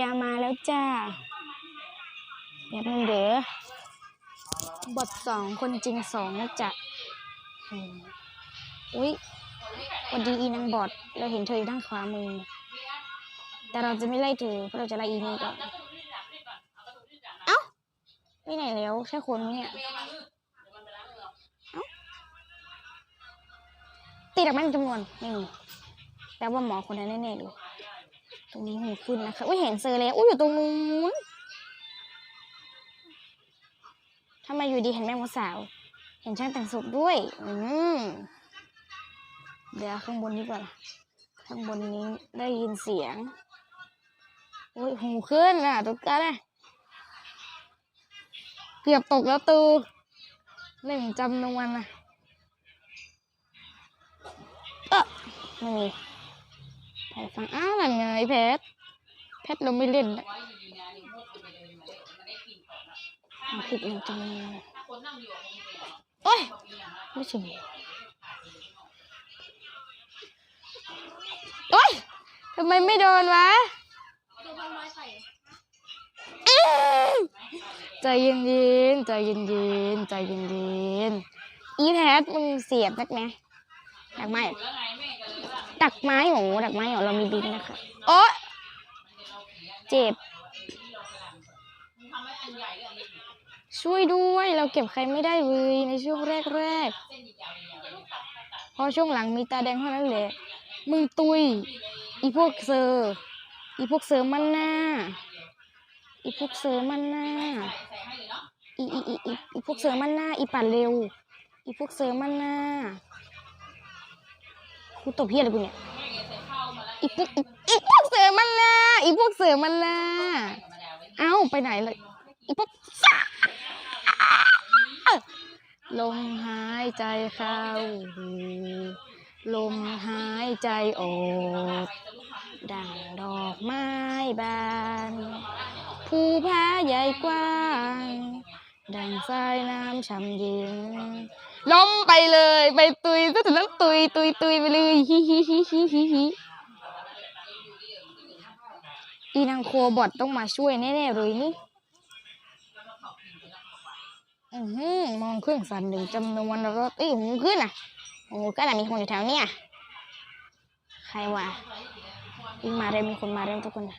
ยามาแล้วจ้าเดี๋ยวมันเด้อบทสองคนจริงสองนะจ๊ะอุ๊ยสวันดีอีนางบอดเราเห็นเธออยู่ด้านขวามือ แต่เราจะไม่ไล่เธอเพราะเราจะไล่อีนี่ก่อนเอ้าไปไหนแล้วใช่คนเนี่ยตีดักแม่นจำนวนไม่มีแปลว่าหมอคนนั้นแน่ๆเลย ตรงนี้หูขึ้นนะคะอุ้ยเห็นเซอร์แล้วอุ้ยอยู่ตรงนู้นทำไมอยู่ดีเห็นแม่มดสาว เห็นช่างแต่งศพด้วย อืมเดี๋ยวข้างบนนี้ก่อนข้างบนนี้ได้ยินเสียงอุ้ยหูขึ้นอะตุ๊กตาเลยเกือบตกแล้วตูหนึ่งจำนวนอะเออไม่มี ใครฟังอ้าวนั่นไงเพชรเพชรเราไม่เล่นละมันผิดจริงๆโอ้ย ไม่ถึงโอ้ยทำไมไม่โดนวะอื้อใจเย็นเย็นๆใจเย็นเย็นๆใจเย็นเย็นๆอีแพทมึงเสียบนักไหมดักไม้ ดักไม้หมูดักไม้ของเรามีบินนะคะโอ๊ยเจ็บ ช่วยด้วยเราเก็บใครไม่ได้เลยในช่วงแรกๆพอช่วงหลังมีตาแดงเท่านั้นแหละมึงตุย อีพวกเซอร์อีพวกเซอร์มันหน้า อีพวกเซอร์มันหน้าอีอีอีอีอีพวกเซอร์มันหน้า อีปั่นเร็ว อีพวกเซอร์มันหน้า กูตบเพี้ยอะไรกูเนี่ยอีพวกอีพวกเสือมันหน้าอีพวกเสือมันหน้าเอ้าไปไหนเลยอีพวกลมหายใจเข้าลมหายใจออกดังดอกไม้บานภูผาใหญ่กว้าง ดังสายน้ำช่ำเย็น ล้มไปเลย ไปตุยซะถึงนั้นตุยตุยตุยไปเลยฮิฮิฮิฮิฮิฮิอีนางโคบอทต้องมาช่วยแน่ๆเลยนี่อือหือมองเครื่องสั่นหนึ่งจำนวนแล้วก็ตีหูขึ้นอะโอ้ก็น่ะมีคนอยู่แถวเนี้ยใครวะยิงมาเร็วมีคนมาเร็วทุกคนนะ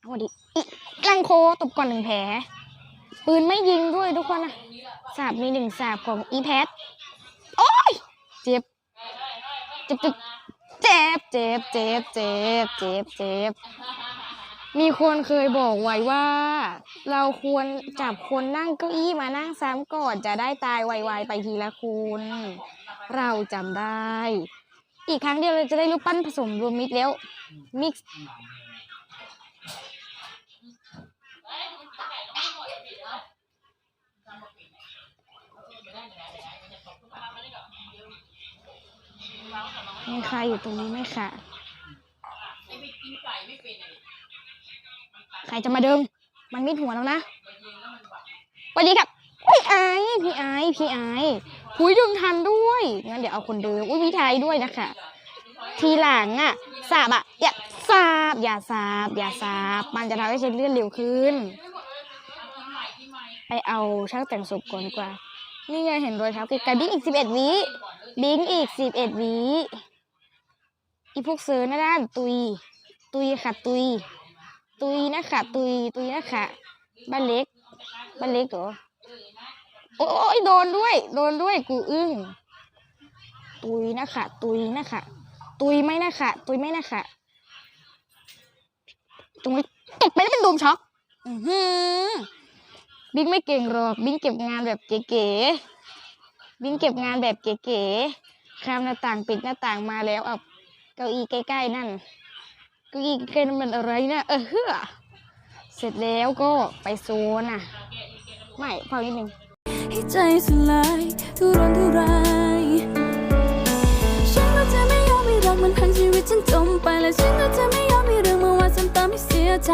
เอาดิอีลังโคตบก่อนหนึ่งแผล ปืนไม่ยิงด้วยทุกคนนะสาบมีหนึ่งสาบของอีแพทโอ้ย เจ็บ เจ็บเจ็บเจ็บเจ็บเจ็บเจ็บเจ็บมีคนเคยบอกไว้ว่า เราควรจับคนนั่งเก้าอี้มานั่งซ้ำก่อนจะได้ตายไวๆไปทีละคุณเราจำได้ อีกครั้งเดียวเราจะได้รูปปั้นผสมรวมมิกแล้วมิกซ์ มีใครอยู่ตรงนี้ไหมคะใครจะมาดึง มันมิดหัวแล้วนะวัสดีครับพี่ไอพี่ไอพี่ไอซ์หุยดึงทันด้วยงั้นเดี๋ยวเอาคนเดิมอุ้ยพี่ไทยด้วยนะคะทีหลังอะสาบอะอย่าสาบอย่าสาบอย่าสาบมันจะทำให้เช็ดเลือดเร็วขึ้น ไปเอาช่างแต่งศพก่อนกว่า นี่ไงเห็นรอยเท้าไกลๆบิ๊กอีกสิบเอ็ดวิ บิงอีกสิบเอ็ดวิอีพวกเสือหน้าด้านตุย ตุยค่ะตุย ตุยนะค่ะตุย ตุยนะค่ะบ้านเล็ก บ้านเล็กเหรอ โอ้ยโดนด้วย โดนด้วย กูอึ้ง ตุยนะค่ะตุยนะค่ะตุยไม่นะค่ะตุยไม่นะค่ะตรงนี้ตกไปแล้วเป็นดูมช็อก อือหือบิ๊กไม่เก่งหรอก บิ๊กเก็บงานแบบเก๋ๆ บิ๊กเก็บงานแบบเก๋ๆข้ามหน้าต่างปิดหน้าต่างมาแล้วเอาเก้าอี้ใกล้ๆนั่น เก้าอี้ใกล้ๆนั่นมันอะไรนะเออเฮ้อเสร็จแล้วก็ไปโซนอะ ไม่พอนิดนึงให้ใจสลายทุรนทุรายฉันก็จะไม่ยอมให้รักมันพันชีวิตฉันจมไปและฉันก็จะไม่ยอมให้เรื่องเมื่อวานซ้ำเติมให้เสียใจ